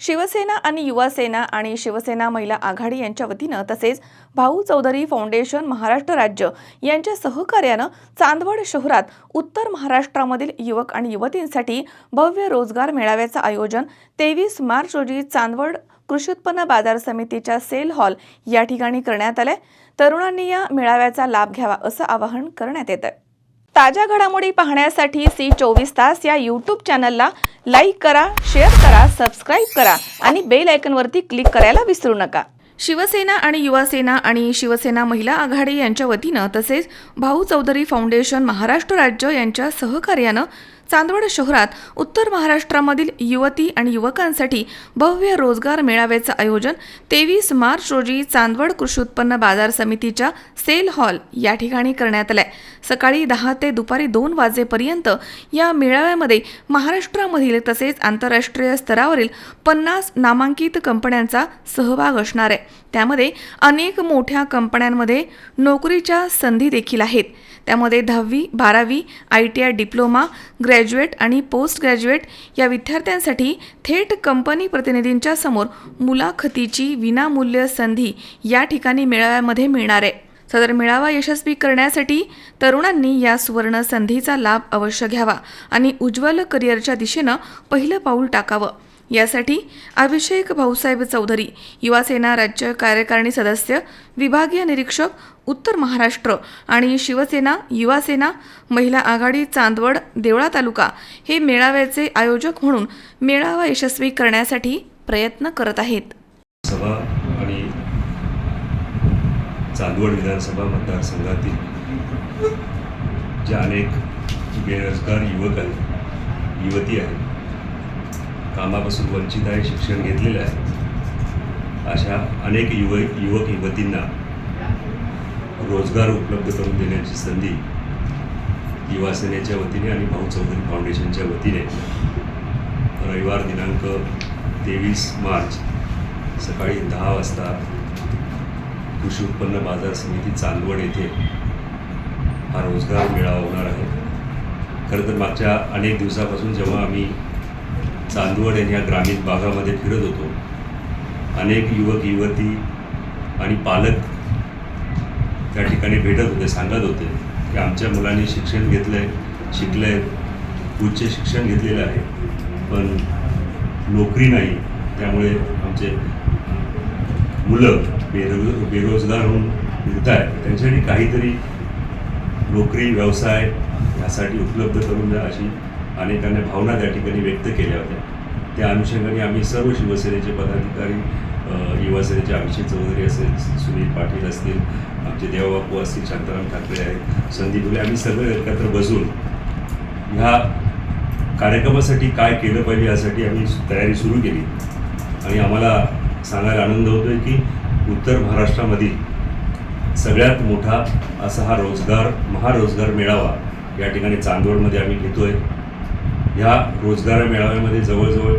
शिवसेना आणि युवासेना आणि शिवसेना महिला आघाडी यांच्या वतीनं तसेच भाऊ चौधरी फाउंडेशन महाराष्ट्र राज्य यांच्या सहकार्यानं चांदवड शहरात उत्तर महाराष्ट्रामधील युवक आणि युवतींसाठी भव्य रोजगार मेळाव्याचं आयोजन तेवीस मार्च रोजी चांदवड कृषी उत्पन्न बाजार समितीच्या सेल हॉल या ठिकाणी करण्यात आलंय. तरुणांनी या मेळाव्याचा लाभ घ्यावा असं आवाहन करण्यात येत आहे ताज्या घडामोडी पाहण्यासाठी सी चोवीस तास या यूट्यूब चॅनलला लाईक करा शेअर करा सबस्क्राईब करा आणि बेल आयकनवरती क्लिक करायला विसरू नका. शिवसेना आणि युवासेना आणि शिवसेना महिला आघाडी यांच्या वतीनं तसेच भाऊ चौधरी फाउंडेशन महाराष्ट्र राज्य यांच्या सहकार्यानं चांदवड शहरात उत्तर महाराष्ट्रामधील युवती आणि युवकांसाठी भव्य रोजगार मेळाव्याचं आयोजन तेवीस मार्च रोजी चांदवड कृषी उत्पन्न बाजार समितीच्या सेल हॉल या ठिकाणी करण्यात आलंय. सकाळी दहा ते दुपारी दोन वाजेपर्यंत या मेळाव्यामध्ये महाराष्ट्रामधील तसेच आंतरराष्ट्रीय स्तरावरील पन्नास नामांकित कंपन्यांचा सहभाग असणार आहे. त्यामध्ये अनेक मोठ्या कंपन्यांमध्ये नोकरीच्या संधी देखील आहेत. त्यामध्ये दहावी बारावी I T I diploma graduate आणि पोस्ट ग्रॅज्युएट या विद्यार्थ्यांसाठी थेट कंपनी प्रतिनिधींच्या समोर मुलाखतीची विनामूल्य संधी या ठिकाणी मेळाव्यामध्ये मिळणार आहे. सदर मेळावा यशस्वी करण्यासाठी तरुणांनी या सुवर्ण संधीचा लाभ अवश्य घ्यावा आणि उज्ज्वल करिअरच्या दिशेनं पहिलं पाऊल टाकावं. यासाठी अभिषेक भाऊसाहेब चौधरी युवासेना राज्य कार्यकारिणी सदस्य विभागीय निरीक्षक उत्तर महाराष्ट्र आणि शिवसेना युवासेना महिला आघाडी चांदवड देवळा तालुका हे मेळाव्याचे आयोजक म्हणून मेळावा यशस्वी करण्यासाठी प्रयत्न करत आहेत. सभा आणि चांदवड विधानसभा मतदारसंघातील ज्या अनेक बेरोजगार युवक आहेत युवती आहेत कामापासून वंचित आहे शिक्षण घेतलेलं आहे. अशा अनेक युव युवक युवतींना रोजगार उपलब्ध करून देण्याची संधी युवा सेनेच्या वतीने आणि भाऊ चौधरी फाउंडेशनच्या वतीने रविवार दिनांक तेवीस मार्च सकाळी दहा वाजता कृषी उत्पन्न बाजार समिती चांदवड येथे हा रोजगार मेळावा होणार आहे. खरं तर मागच्या अनेक दिवसापासून जेव्हा आम्ही चांदवड या ग्रामीण भागामध्ये फिरत होतो. अनेक युवक युवती आणि पालक त्या ठिकाणी भेटत होते सांगत होते की आमच्या मुलांनी शिक्षण घेतलं आहे शिकलं आहे उच्च शिक्षण घेतलेलं आहे पण नोकरी नाही. त्यामुळे आमचे मुलं बेरोज बेरोजगार होऊन फिरत आहेत त्यांच्यासाठी काहीतरी नोकरी व्यवसाय यासाठी उपलब्ध करून द्या अशी आणि त्यांनी भावना त्या ठिकाणी व्यक्त केल्या होत्या. त्या अनुषंगाने आम्ही सर्व शिवसेनेचे पदाधिकारी युवासेनेचे अभिषेक चौधरी असेल सुनील पाटील असतील आमचे देवबापू असतील शांताराम ठाकरे आहेत संदीप फुले आम्ही सगळे एकत्र बसून ह्या कार्यक्रमासाठी काय केलं पाहिजे यासाठी आम्ही तयारी सुरू केली. आणि आम्हाला सांगायला आनंद होतो आहे की उत्तर महाराष्ट्रामधील सगळ्यात मोठा असा हा रोजगार महारोजगार मेळावा या ठिकाणी चांदवडमध्ये आम्ही घेतोय. ह्या रोजगार मेळाव्यामध्ये जवळजवळ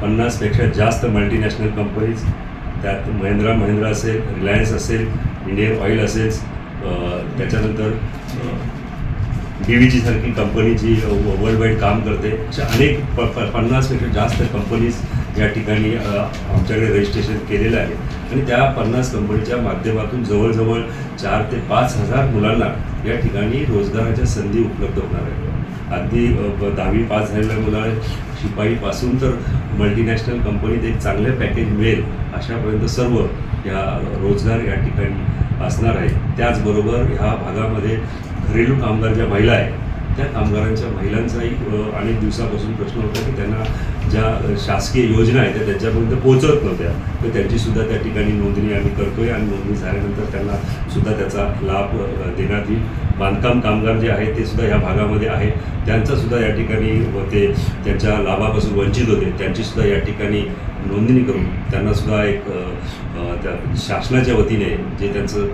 पन्नासपेक्षा जास्त मल्टीनॅशनल कंपनीज त्यात महिंद्रा महिंद्रा असेल रिलायन्स असेल इंडियन ऑइल असेल त्याच्यानंतर डी व्ही जीसारखी कंपनी जी वर्ल्ड वाईड काम करते. अशा अनेक प प पन्नासपेक्षा जास्त कंपनीज या ठिकाणी आमच्याकडे रजिस्ट्रेशन केलेलं आहे. आणि त्या पन्नास कंपनीच्या माध्यमातून जवळजवळ चार ते पाच हजार मुलांना या ठिकाणी रोजगाराच्या संधी उपलब्ध होणार आहेत. अगदी दहावी पास झालेल्या मुलाला शिपाईपासून तर मल्टीनॅशनल कंपनीत एक चांगलं पॅकेज मिळेल अशापर्यंत सर्व या रोजगार या ठिकाणी असणार आहे. त्याचबरोबर ह्या भागामध्ये घरेलू कामगार ज्या महिला आहेत त्या कामगारांच्या महिलांचाही अनेक दिवसापासून प्रश्न होता की त्यांना ज्या शासकीय योजना आहेत त्या त्यांच्यापर्यंत पोहोचत नव्हत्या. तर त्यांचीसुद्धा त्या ठिकाणी नोंदणी आम्ही करतोय आणि नोंदणी झाल्यानंतर त्यांना सुद्धा त्याचा लाभ देण्यात येईल. बांधकाम कामगार जे आहेत ते सुद्धा ह्या भागामध्ये आहे त्यांचासुद्धा या ठिकाणी ते त्यांच्या लाभापासून वंचित होते. त्यांचीसुद्धा या ठिकाणी नोंदणी करून त्यांनासुद्धा एक त्या शासनाच्या वतीने जे त्यांचं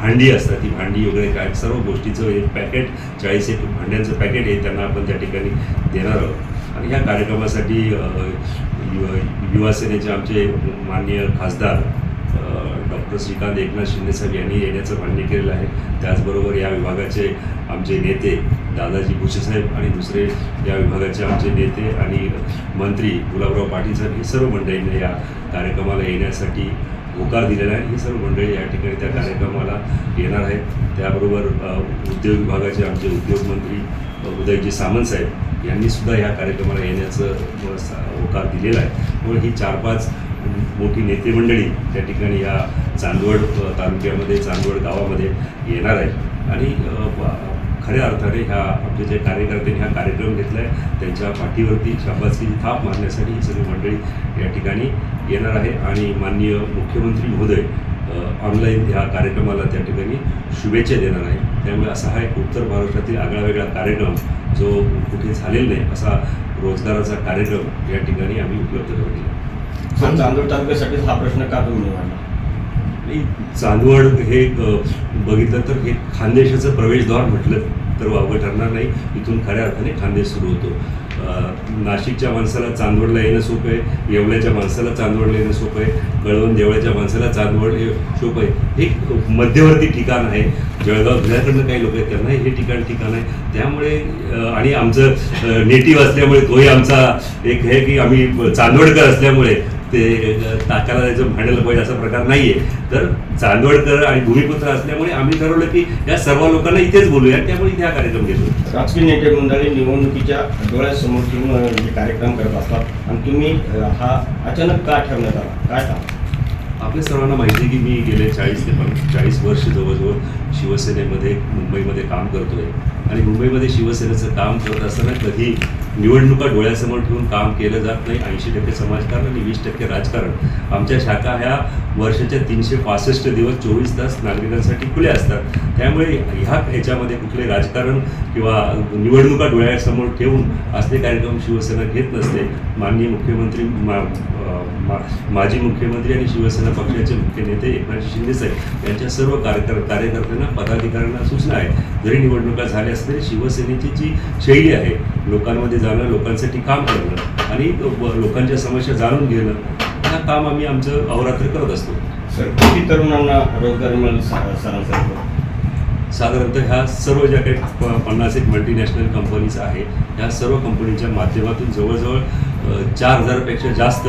भांडी असतात ती भांडी वगैरे काय सर्व गोष्टीचं एक पॅकेट चाळीस एक भांड्यांचं पॅकेट हे त्यांना आपण त्या ठिकाणी देणार आहोत. आणि ह्या कार्यक्रमासाठी अ, युवा आमचे माननीय खासदार डॉक्टर श्रीकांत एकनाथ शिंदेसाहेब यांनी येण्याचं मान्य केलेलं आहे. त्याचबरोबर या विभागाचे आमचे नेते दादाजी भुसेसाहेब आणि दुसरे या विभागाचे आमचे नेते आणि मंत्री गुलाबराव पाटील साहेब हे सर्व मंडळींनी या कार्यक्रमाला येण्यासाठी होकार दिलेला आहे. ही सर्व मंडळी या ठिकाणी त्या कार्यक्रमाला येणार आहेत. त्याबरोबर उद्योग विभागाचे आमचे उद्योगमंत्री उदयजी सामंत साहेब यांनी सुद्धा या कार्यक्रमाला येण्याचं सा- होकार दिलेला आहे. त्यामुळे ही चार पाच मोठी नेते मंडळी त्या ठिकाणी या चांदवड तालुक्यामध्ये चांदवड गावामध्ये येणार आहे आणि खऱ्या अर्थाने ह्या आपले जे कार्यकर्त्यांनी हा कार्यक्रम घेतला आहे त्यांच्या पाठीवरती शाबासकीची थाप मारण्यासाठी ही सगळी मंडळी या ठिकाणी येणार आहे. आणि माननीय मुख्यमंत्री महोदय ऑनलाईन ह्या कार्यक्रमाला त्या ठिकाणी शुभेच्छा देणार आहे त्यामुळे असा हा एक उत्तर महाराष्ट्रातील आगळा वेगळा कार्यक्रम जो कुठे झालेला नाही असा रोजगाराचा कार्यक्रम या ठिकाणी आम्ही उपलब्ध करून दिला. सर चांदोड तालुक्यासाठी हा प्रश्न का तुम्ही निवडला चांदवड हे बघितलं तर हे खानदेशाचं प्रवेशद्वार म्हटलं तर वावगं ठरणार नाही. इथून खऱ्या अर्थाने खानदेश सुरू होतो. नाशिकच्या माणसाला चांदवडला येणं सोपं आहे येवल्याच्या माणसाला चांदवडला येणं सोपं आहे कळवण देवळ्याच्या माणसाला चांदवड सोपं आहे. हे मध्यवर्ती ठिकाण आहे. जळगाव धुळ्याकडनं काही लोक आहेत त्यांना हे ठिकाण ठिकाण आहे. त्यामुळे आणि आमचं नेटिव्ह असल्यामुळे तोही आमचा एक हे की आम्ही चांदवडकर असल्यामुळे ते टाकायला जायचं भांडायला पाहिजे असा प्रकार नाहीये. तर चांदवडकर आणि भूमिपुत्र असल्यामुळे आम्ही ठरवलं की या सर्व लोकांना इथेच बोलूया. त्यामुळे इथे हा कार्यक्रम घेतो. राजकीय नेते मंडळी निवडणुकीच्या डोळ्यासमोर ठेवून हे कार्यक्रम करत असतात. आणि तुम्ही हा अचानक का ठेवण्यात आला? काय सांगा? आपल्या सर्वांना माहिती आहे की मी गेले चाळीस ते पं चाळीस वर्ष जवळजवळ शिवसेनेमध्ये मुंबईमध्ये काम करतोय. आणि मुंबईमध्ये शिवसेनेचं काम करत असताना कधी निवडणुका डोळ्यासमोर ठेवून काम केलं जात नाही ऐंशी टक्के समाजकारण आणि वीस टक्के राजकारण. आमच्या शाखा ह्या वर्षाच्या तीनशे पासष्ट दिवस चोवीस तास नागरिकांसाठी खुल्या असतात. त्यामुळे ह्या ह्याच्यामध्ये कुठले राजकारण किंवा निवडणुका डोळ्यासमोर ठेवून असले कार्यक्रम शिवसेना घेत नसते. माननीय मुख्यमंत्री मा मा- माजी मुख्यमंत्री आणि शिवसेना पक्षाचे मुख्य नेते एकनाथ शिंदेसाहेब यांच्या सर्व कार्यकर कार्यकर्त्यांना पदाधिकाऱ्यांना सूचना आहे. जरी निवडणुका झाल्या असल्या तरी शिवसेनेची जी शैली आहे लोकांमध्ये जाणं लोकांसाठी काम करणं आणि लोकांच्या समस्या जाणून घेणं हा काम आम्ही आमचं अहोरात्र करत असतो. सर किती तरुणांना रोजगार मिळेल साधारणतः ह्या सर्व ज्या काही पन्नास एक मल्टीनॅशनल कंपनीज आहे ह्या सर्व कंपनीच्या माध्यमातून जवळजवळ चार हजारपेक्षा जास्त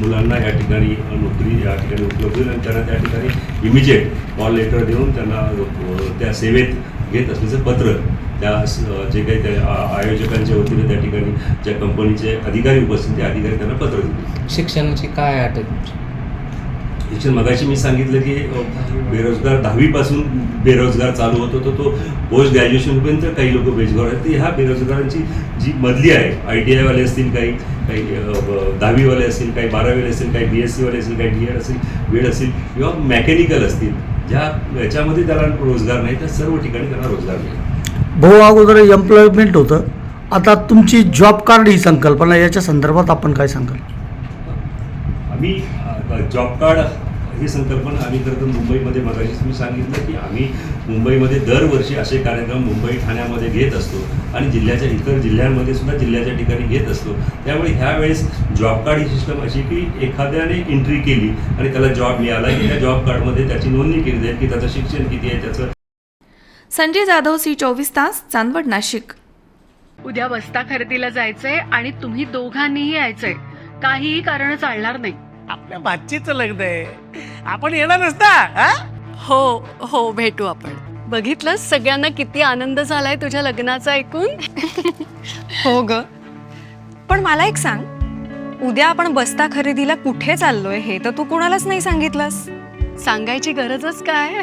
मुलांना या ठिकाणी नोकरी या ठिकाणी उपलब्ध होईल आणि त्यांना त्या ठिकाणी इमिजिएट कॉल लेटर देऊन त्यांना त्या सेवेत घेत असल्याचं पत्र त्या जे काही त्या आ- आयोजकांच्या वतीने त्या ठिकाणी ज्या कंपनीचे अधिकारी उपस्थित ते अधिकारी त्यांना पत्र दिले. शिक्षणाची काय अट आहे तुमची? शिक्षण मगाशी मी सांगितलं की बेरोजगार दहावीपासून बेरोजगार चालू होतो तर तो पोस्ट ग्रॅज्युएशनपर्यंत काही लोक बेरोजगार आहेत. तर ह्या बेरोजगारांची जी मधली आहे आय टी आयवाले असतील काही काही ब- दहावीवाले असतील काही बारावीवाले असतील काही बी एस सीवाले असतील काही डी एड असेल बीएड असतील किंवा मेकॅनिकल असतील ज्या याच्यामध्ये त्याला रोजगार नाही त्या सर्व ठिकाणी त्यांना रोजगार मिळेल. भाऊ अगोदर एम्प्लॉयमेंट होतं. आता तुमची जॉब कार्ड ही संकल्पना याच्या संदर्भात आपण काय सांगाल? आम्ही जॉब कार्ड ही संकल्पना आम्ही खरं तर मुंबईमध्ये मगाशीच मी सांगितलं की आम्ही मुंबईमध्ये दरवर्षी असे कार्यक्रम मुंबई ठाण्यामध्ये घेत असतो आणि जिल्ह्याच्या इतर जिल्ह्यांमध्ये सुद्धा जिल्ह्याच्या ठिकाणी घेत असतो. त्यामुळे ह्यावेळेस जॉब कार्ड ही सिस्टम अशी की एखाद्याने एंट्री केली आणि त्याला जॉब मिळाला की त्या जॉब कार्डमध्ये त्याची नोंदणी केली जाईल की त्याचं शिक्षण किती आहे त्याचं संजय जाधव सी चोवीस तास चांदवड नाशिक. उद्या बस्ता खरेदीला जायचंय आणि तुम्ही दोघांनीही यायचंय. काहीही कारण चालणार नाही. आपल्या भाचीचं लग्न आहे. आपण येणारच ना हा? हो हो भेटू आपण. बघितलं सगळ्यांना किती आनंद झालाय तुझ्या लग्नाचा ऐकून? हो ग. पण मला एक सांग. उद्या आपण बस्ता खरेदीला कुठे चाललोय हे तर तू कुणालाच नाही सांगितलंस. सांगायची गरजच काय?